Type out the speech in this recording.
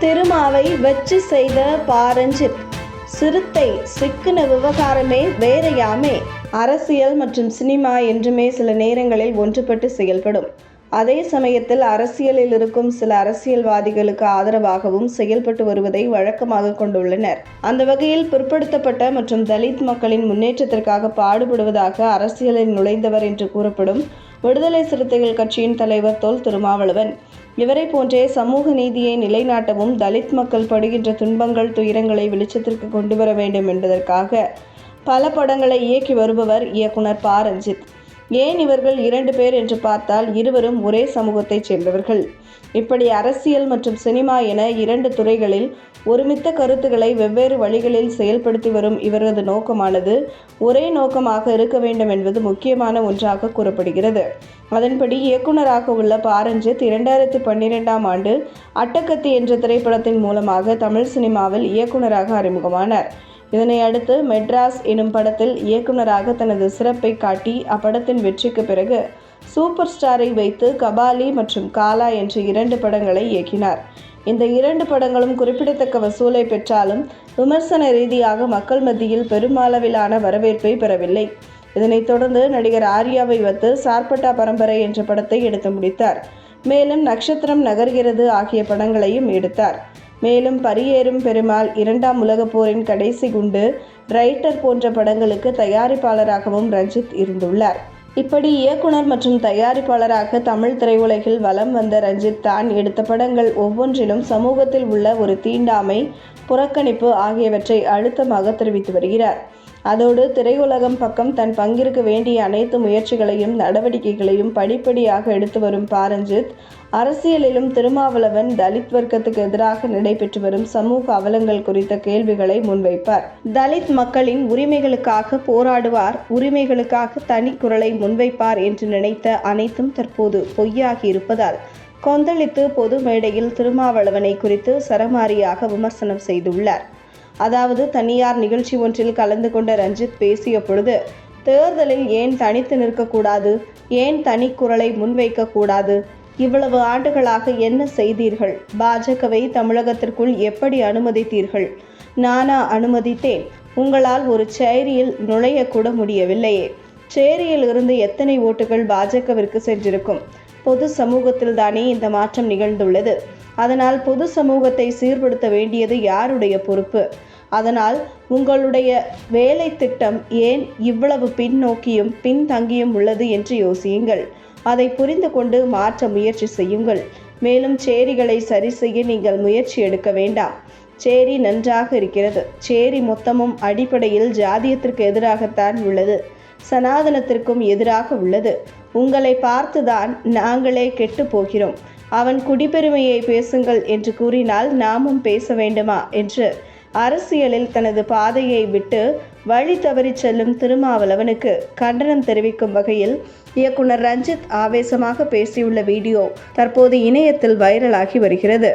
திருமாவை வச்சு செய்த பாரஞ்சித். சிறுத்தை சிக்கின விவகாரமே வேறையாமே. அரசியல் மற்றும் சினிமா என்றுமே சில நேரங்களில் ஒன்றுபட்டு செயல்படும். அதே சமயத்தில் அரசியலில் இருக்கும் சில அரசியல்வாதிகளுக்கு ஆதரவாகவும் செயல்பட்டு வருவதை வழக்கமாக கொண்டுள்ளனர். அந்த வகையில் பிற்படுத்தப்பட்ட மற்றும் தலித் மக்களின் முன்னேற்றத்திற்காக பாடுபடுவதாக அரசியலில் நுழைந்தவர் என்று கூறப்படும் விடுதலை சிறுத்தைகள் கட்சியின் தலைவர் தொல் திருமாவளவன். இவரை போன்றே சமூக நீதியை நிலைநாட்டவும் தலித் மக்கள் படுகின்ற துன்பங்கள் துயரங்களை வெளிச்சத்திற்கு கொண்டு வர வேண்டும் என்பதற்காக பல படங்களை இயக்கி வருபவர் இயக்குனர் ப. ரஞ்சித். ஏன் இவர்கள் இரண்டு பேர் என்று பார்த்தால் இருவரும் ஒரே சமூகத்தைச் சேர்ந்தவர்கள். இப்படி அரசியல் மற்றும் சினிமா என இரண்டு துறைகளில் ஒருமித்த கருத்துக்களை வெவ்வேறு வழிகளில் செயல்படுத்தி வரும் இவரது நோக்கமானது ஒரே நோக்கமாக இருக்க வேண்டும் என்பது முக்கியமான ஒன்றாக கூறப்படுகிறது. அதன்படி இயக்குனராக உள்ள பாரஞ்சித் இரண்டாயிரத்தி பன்னிரெண்டாம் ஆண்டு அட்டக்கத்தி என்ற திரைப்படத்தின் மூலமாக தமிழ் சினிமாவில் இயக்குனராக அறிமுகமானார். இதனை அடுத்து மெட்ராஸ் எனும் படத்தில் இயக்குனராக தனது சிறப்பை காட்டி அப்படத்தின் வெற்றிக்கு பிறகு சூப்பர் ஸ்டாரை வைத்து கபாலி மற்றும் காலா என்ற இரண்டு படங்களை இயக்கினார். இந்த இரண்டு படங்களும் குறிப்பிடத்தக்க வசூலை பெற்றாலும் விமர்சன ரீதியாக மக்கள் மத்தியில் பெருமளவிலான வரவேற்பை பெறவில்லை. இதனைத் தொடர்ந்து நடிகர் ஆர்யாவை வைத்து சார்பட்டா பரம்பரை என்ற படத்தை எடுத்து முடித்தார். மேலும் நட்சத்திரம் நகர்கிறது ஆகிய படங்களையும் எடுத்தார். மேலும் பரியேறும் பெருமாள் இரண்டாம் உலகப் போரின் கடைசி குண்டு ரைட்டர் போன்ற படங்களுக்கு தயாரிப்பாளராகவும் ரஞ்சித் இருந்துள்ளார். இப்படி இயக்குனர் மற்றும் தயாரிப்பாளராக தமிழ் திரையுலகில் வலம் வந்த ரஞ்சித் தான் எடுத்த படங்கள் ஒவ்வொன்றிலும் சமூகத்தில் உள்ள ஒரு தீண்டாமை புறக்கணிப்பு ஆகியவற்றை அழுத்தமாக தெரிவித்து வருகிறார். அதோடு திரையுலகம் பக்கம் தன் பங்கிற்கு வேண்டிய அனைத்து முயற்சிகளையும் நடவடிக்கைகளையும் படிப்படியாக எடுத்து வரும் பாரஞ்சித் அரசியலிலும் திருமாவளவன் தலித் வர்க்கத்துக்கு எதிராக நடைபெற்று வரும் சமூக அவலங்கள் குறித்த கேள்விகளை முன்வைப்பார். தலித் மக்களின் உரிமைகளுக்காக போராடுவார் உரிமைகளுக்காக தனி குரலை முன்வைப்பார் என்று நினைத்த அனைத்தும் தற்போது பொய்யாகி இருப்பதால் கொந்தளித்து பொது மேடையில் திருமாவளவனை குறித்து சரமாரியாக விமர்சனம் செய்துள்ளார். அதாவது தனியார் நிகழ்ச்சி ஒன்றில் கலந்து கொண்ட ரஞ்சித் பேசிய பொழுது தேர்தலில் ஏன் தனித்து நிற்கக்கூடாது? ஏன் தனி குரலை முன்வைக்கக்கூடாது? இவ்வளவு ஆண்டுகளாக என்ன செய்தீர்கள்? பாஜகவை தமிழகத்திற்குள் எப்படி அனுமதித்தீர்கள்? நானா அனுமதித்தேன். உங்களால் ஒரு சேரியில் நுழையக்கூட முடியவில்லையே. சேரியில் இருந்து எத்தனை ஓட்டுகள் பாஜகவிற்கு சென்றிருக்கும்? பொது சமூகத்தில் தானே இந்த மாற்றம் நிகழ்ந்துள்ளது. அதனால் பொது சமூகத்தை சீர்படுத்த வேண்டியது யாருடைய பொறுப்பு? அதனால் உங்களுடைய வேலை திட்டம் ஏன் இவ்வளவு பின்னோக்கியும் பின்தங்கியும் உள்ளது என்று யோசியுங்கள். அதை புரிந்து கொண்டு மாற்ற முயற்சி செய்யுங்கள். மேலும் சேரிகளை சரி செய்ய நீங்கள் முயற்சி எடுக்க வேண்டாம். சேரி நன்றாக இருக்கிறது. சேரி மொத்தமும் அடிப்படையில் ஜாதியத்திற்கு எதிராகத்தான் உள்ளது. சனாதனத்திற்கும் எதிராக உள்ளது. உங்களை பார்த்துதான் நாங்களே கெட்டு போகிறோம். அவன் குடிப்பெருமையை பேசுங்கள் என்று கூறினால் நாமும் பேச வேண்டுமா? என்று அரசியலில் தனது பாதையை விட்டு வழி தவறி செல்லும் திருமாவளவனுக்கு கண்டனம் தெரிவிக்கும் வகையில் இயக்குனர் ரஞ்சித் ஆவேசமாக பேசியுள்ள வீடியோ தற்போது இணையத்தில் வைரலாகி வருகிறது.